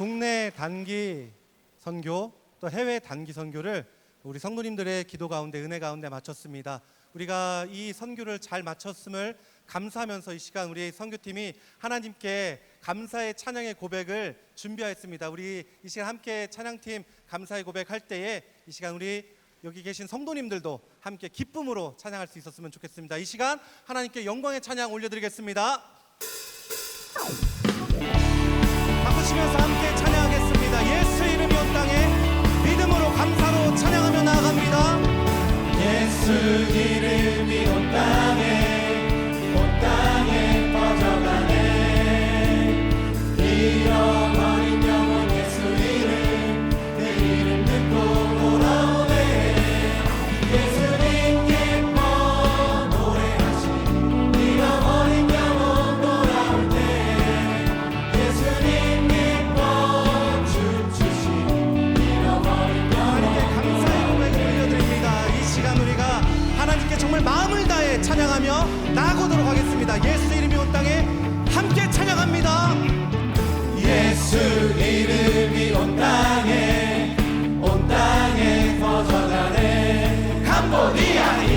국내 단기 선교 또 해외 단기 선교를 우리 성도님들의 기도 가운데 은혜 가운데 마쳤습니다. 우리가 이 선교를 잘 마쳤음을 감사하면서 이 시간 우리 선교팀이 하나님께 감사의 찬양의 고백을 준비하였습니다. 우리 이 시간 함께 찬양팀 감사의 고백할 때에 이 시간 우리 여기 계신 성도님들도 함께 기쁨으로 찬양할 수 있었으면 좋겠습니다. 이 시간 하나님께 영광의 찬양 올려드리겠습니다. 바꾸시면서 예수 이름 예수 이름이 온 땅에 온 땅에 퍼져가네. 캄보디아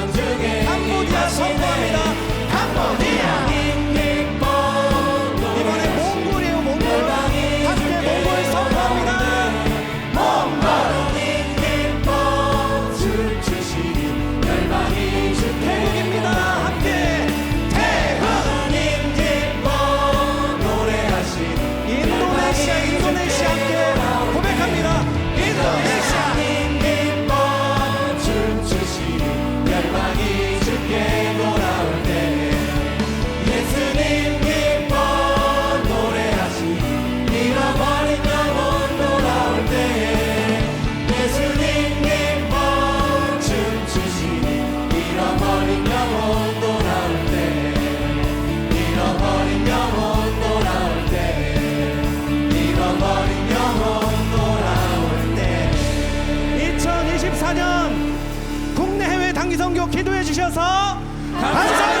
한국이야, 선포합니다. 캄보디아 주셔서감사 합.